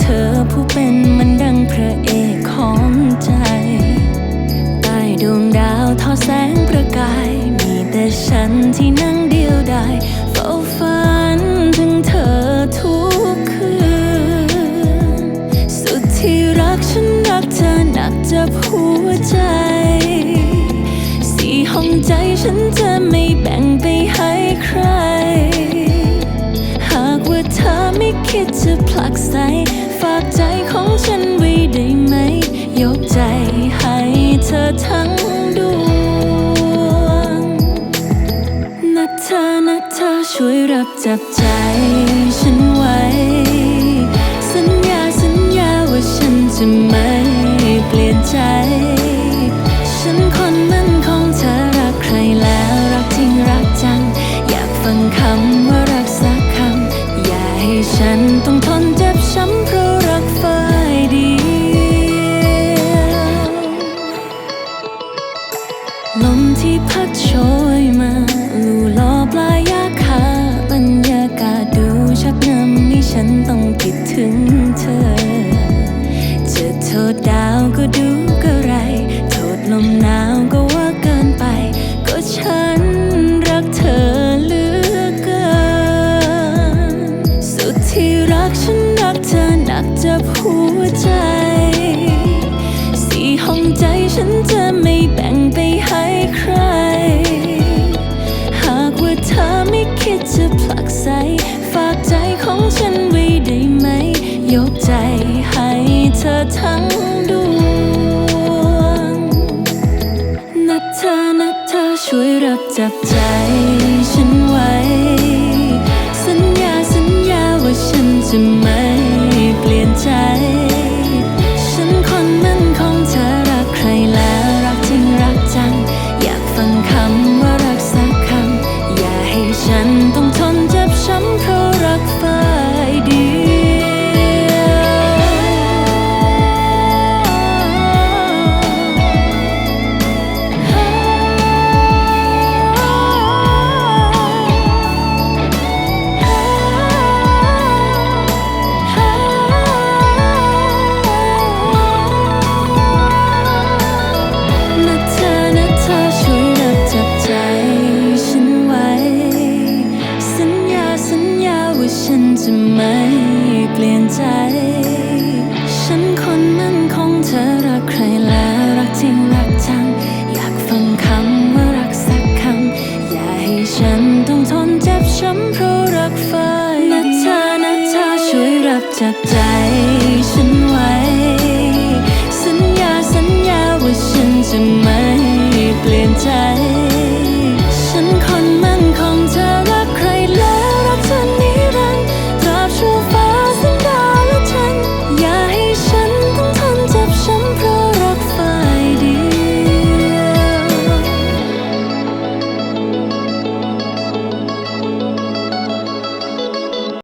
เธอผู้เป็นมันดังพระเอกของใจ ใต้ดวงดาวทอแสงประกาย มีแต่ฉันที่นั่งเดียวดายเฝ้าฝันถึงเธอทุกคืน สุดที่รักฉันรักเธอหนักจับหัว ไม่คิดจะผลักใสฝากใจของฉันไว้ได้ไหม ยกใจให้เธอทั้งดวงนะเธอนะเธอช่วยรับจับใจฉันไว้าวก็ดูก็ไรโทษลมหนาวก็ว่าเกินไป ก็ฉันรักเธอเหลือเกิน สุดที่รักฉันรักเธอหนักจับหัวใจ สี่ห้องใจฉันจะไม่แบ่งไปให้ใคร หากว่าเธอไม่คิดจะผลักใสฝากใจของฉันไว้ได้ไหม ยกใจให้เธอทั้ง จับใจ จับใจฉันไว้ สัญญาสัญญาว่าฉันจะไม่